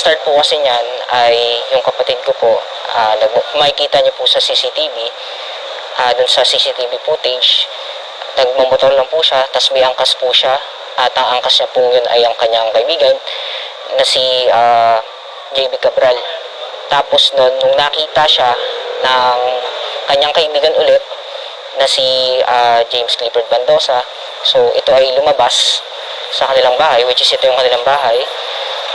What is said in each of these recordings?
Start po kasi niyan ay yung kapatid ko po, nag makikita niyo po sa CCTV, ah, dun sa CCTV footage, nagmamotor lang po siya, tapos may angkas po siya, at ang angkas niya po yun ay ang kanyang kaibigan na si ah, JB Cabral. Tapos nun, nung nakita siya ng kanyang kaibigan ulit, na si ah, James Clifford Bandosa, so ito ay lumabas sa kanilang bahay, which is ito yung kanilang bahay,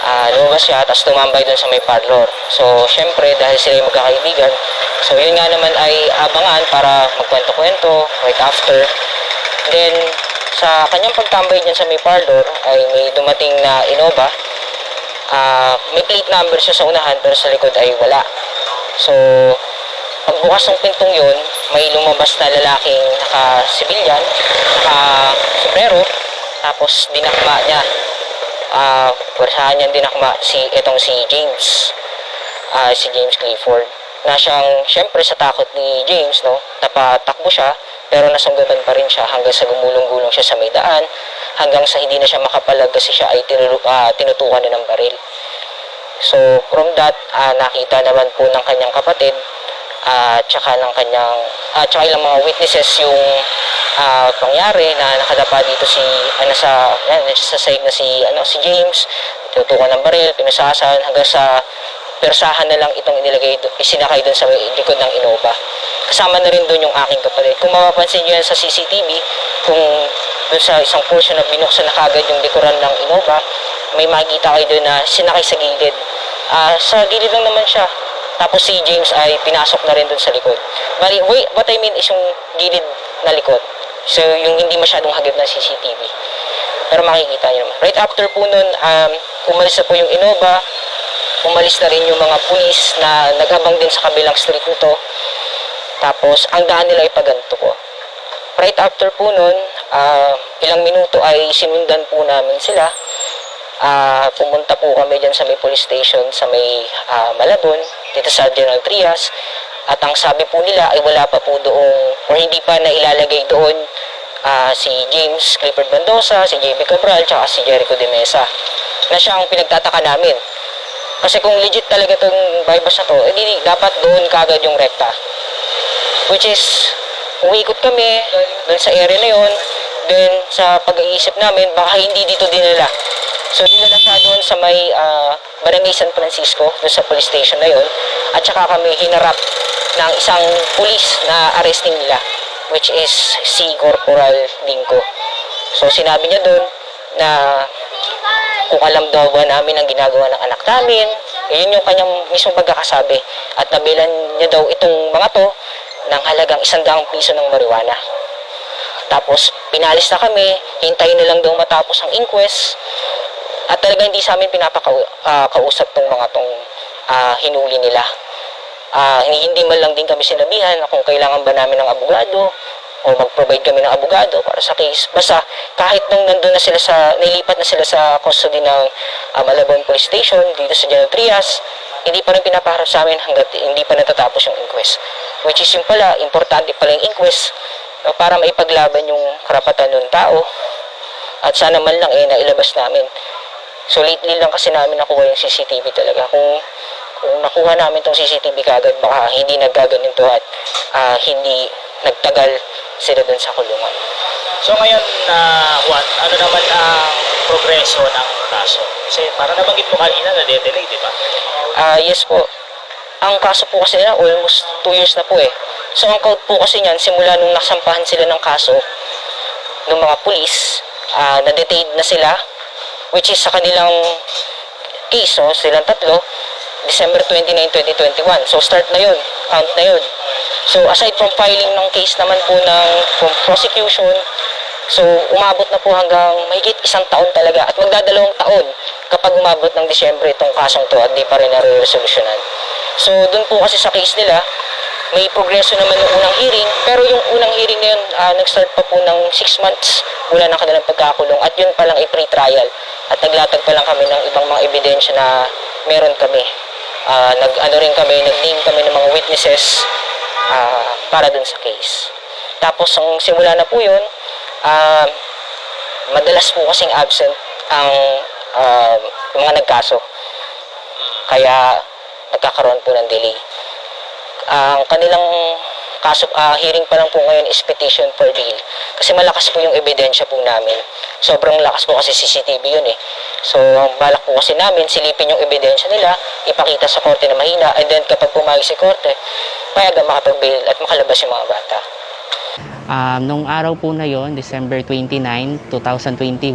Ah, lumabas siya, tapos tumambay dun sa may parlor. So, syempre, dahil sila yung magkakaibigan, so yun nga naman ay abangan para magkwento-kwento right after. Then, sa kanyang pagtambay dyan sa may parlor, ay may dumating na Innova. Ah, may plate number siya sa unahan, pero sa likod ay wala. So, pagbukas ng pintong yun, may lumabas na lalaking naka-sibilyan, naka-sombrero, tapos dinakma niya ah pwersahan niya dinakma si itong si James. Ah si James Clifford. Na siyang syempre sa takot ni James no? Napatakbo siya pero nasunggaban pa rin siya hanggang sa gumulong-gulong siya sa may daan hanggang sa hindi na siya makapalag kasi siya ay tinulu, ah, tinutukan na ng baril. So from that ah, nakita naman po ng kanyang kapatid at tsaka ng kanyang at tsaka ilang mga witnesses yung ah, pangyari na nakadapa dito si ano sa yan, sa side na si ano si James. Tinutukan ng baril pinusasan hanggang sa persahan na lang itong inilagay isinakay doon sa likod ng Innova. Kasama na rin doon yung aking kapatid kung mapapansin nyo yan sa CCTV kung doon sa isang portion na binuksan na kagad yung likuran ng Innova may makikita kayo doon na sinakay sa gilid. Ah, sa gilid lang naman siya. Tapos si James ay pinasok na rin dun sa likod. Bali, wait, what I mean is yung gilid na likod. So, yung hindi masyadong hagib ng CCTV. Pero makikita nyo naman. Right after po nun, um, umalis na po yung Innova. Umalis na rin yung mga pulis na naghabang din sa kabilang street nito. Tapos, ang daan nila ay paganto ko. Right after po nun, ah, ilang minuto ay sinundan po namin sila ah pumunta po kami dyan sa may police station sa may ah, Malabon, dito sa General Trias. At ang sabi po nila ay wala pa po doong, or hindi pa na ilalagay doon ah, si James Clifford Mendoza, si JB Cabral, tsaka si Jericho de Mesa. Na siyang pinagtataka namin. Kasi kung legit talaga itong bypass na to, edi dapat doon kagad yung rekta. Which is, umiikot kami doon sa area na yon. Then, sa pag-iisip namin, baka hindi dito dinala. So, dinala siya doon sa may ah, Barangay San Francisco, doon sa police station na yon. At saka kami hinarap ng isang police na arresting nila, which is si Corporal Dinko. So, sinabi niya doon na kung alam daw ba namin ang ginagawa ng anak namin, yun yung kanyang mismong pagkakasabi. At nabilan niya daw itong mga to ng halagang isang daang piso ng marijuana. Tapos, pinalis na kami, hintayin na lang daw matapos ang inquest. At talaga hindi sa amin pinapakausap tong mga tong ah, hinuli nila. Ah, hindi, man lang din kami sinabihan na kung kailangan ba namin ng abogado o mag-provide kami ng abogado para sa case. Basta kahit nung nandun na sila sa, nilipat na sila sa custody ng ah, Malabon Police Station dito sa General Trias, hindi pa rin pinapaharap sa amin hanggat hindi pa natatapos yung inquest. Which is yung pala, importante pala yung inquest no, para maipaglaban yung karapatan ng tao at sana man lang eh nailabas namin. So lately lang kasi namin nakuha yung CCTV talaga. Kung kung nakuha namin tong CCTV kagad, baka hindi naggaganito at ah, hindi nagtagal sila dun sa kulungan. So ngayon, na Juan, ano naman ang progreso ng kaso? Kasi parang nabanggit mo kanina na delay, di ba? Ah, yes po. Ang kaso po kasi nila, almost 2 years na po eh. So ang code po kasi niyan, simula nung nasampahan sila ng kaso, ng mga pulis, ah, na-detained na sila, which is sa kanilang case, so silang tatlo, December 29, 2021. So start na yun, count na yun. So aside from filing ng case naman po ng from prosecution, so umabot na po hanggang mahigit isang taon talaga at magdadalawang taon kapag umabot ng Disyembre itong kasong to at di pa rin nare-resolusyonan. So dun po kasi sa case nila, may progreso naman ng unang hearing, pero yung unang hearing na yun, ah, nag-start pa po ng 6 months mula ng kanilang pagkakulong at yun pa lang ay pre-trial at naglatag pa lang kami ng ibang mga ebidensya na meron kami. Ah, nag ano rin kami, nag-name kami ng mga witnesses ah, para dun sa case. Tapos ang simula na po yun, ah, madalas po kasing absent ang yung mga nagkaso. Kaya nagkakaroon po ng delay. Ang kanilang kaso, ah, hearing pa lang po ngayon is petition for bail. Kasi malakas po yung ebidensya po namin. Sobrang lakas po kasi CCTV yun eh. So, ang balak po kasi namin, silipin yung ebidensya nila, ipakita sa korte na mahina, and then kapag pumayag si korte, payagan makapag-bail at makalabas yung mga bata. Um, nung araw po na yon, December 29, 2021,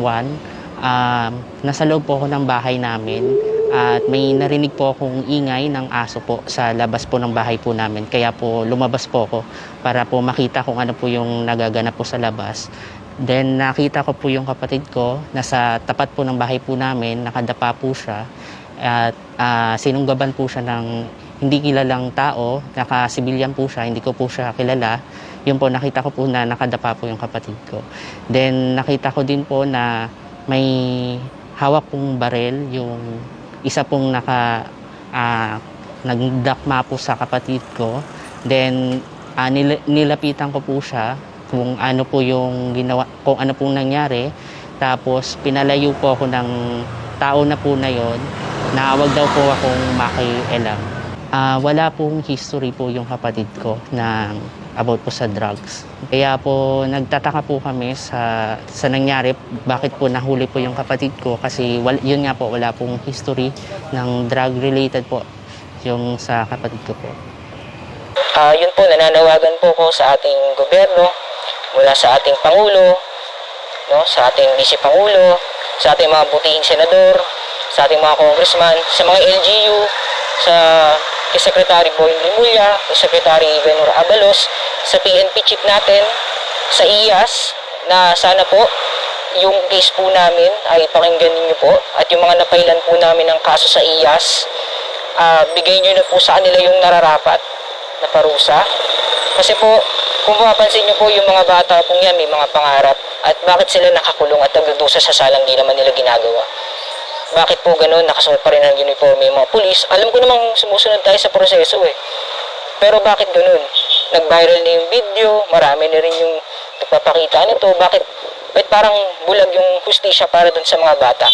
um, nasa loob po ako ng bahay namin at may narinig po akong ingay ng aso po sa labas po ng bahay po namin. Kaya po lumabas po ako para po makita kung ano po yung nagaganap po sa labas. Then nakita ko po yung kapatid ko, nasa tapat po ng bahay po namin, nakadapa po siya at ah, sinunggaban po siya ng hindi kilalang tao, naka-civilian po siya, hindi ko po siya kilala. Yun po, nakita ko po na nakadapa po yung kapatid ko. Then, nakita ko din po na may hawak pong barel, yung isa pong naka, ah, nagdakma po sa kapatid ko. Then, ah, nil- nilapitan ko po siya kung ano po yung ginawa, kung ano pong nangyari. Tapos, pinalayo po ako ng tao na po na yon na wag daw po akong makialam. Ah, wala pong history po yung kapatid ko na about po sa drugs. Kaya po nagtataka po kami sa sa nangyari bakit po nahuli po yung kapatid ko kasi wal, yun nga po wala pong history ng drug related po yung sa kapatid ko po. Ah, yun po, nananawagan po ko sa ating gobyerno, mula sa ating Pangulo, no, sa ating Vice Pangulo, sa ating mga butihing senador, sa ating mga congressman, sa mga LGU, sa kay Secretary Boying Rimulya, kay Secretary Venor Abalos, sa PNP chief natin, sa IAS, na sana po yung case po namin ay pakinggan ninyo po at yung mga napailan po namin ng kaso sa IAS, ah, bigay nyo na po sa kanila yung nararapat na parusa. Kasi po, kung mapapansin nyo po yung mga bata pong yan, may mga pangarap. At bakit sila nakakulong at nagdudusa sa salang di naman nila ginagawa? Bakit po ganun, nakasuot pa rin ang uniforme yung mga pulis? Alam ko namang sumusunod tayo sa proseso eh. Pero bakit ganun? Nag-viral na yung video, marami na rin yung nagpapakita nito. Bakit, bakit parang bulag yung hustisya para dun sa mga bata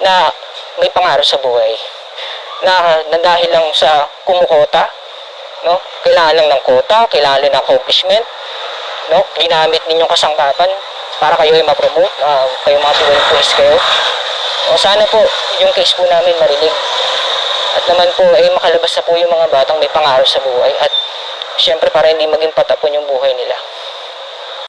na may pangarap sa buhay? Na, na dahil lang sa kumukota, no? Kailangan lang ng kota, kailangan lang ng accomplishment, no? Ginamit ninyong kasangkapan para kayo ay ma-promote, uh, kayo mga tuwing police kayo. O sana po, yung case po namin marinig. At naman po, ay makalabas na po yung mga batang may pangarap sa buhay. At syempre para hindi maging patapon yung buhay nila.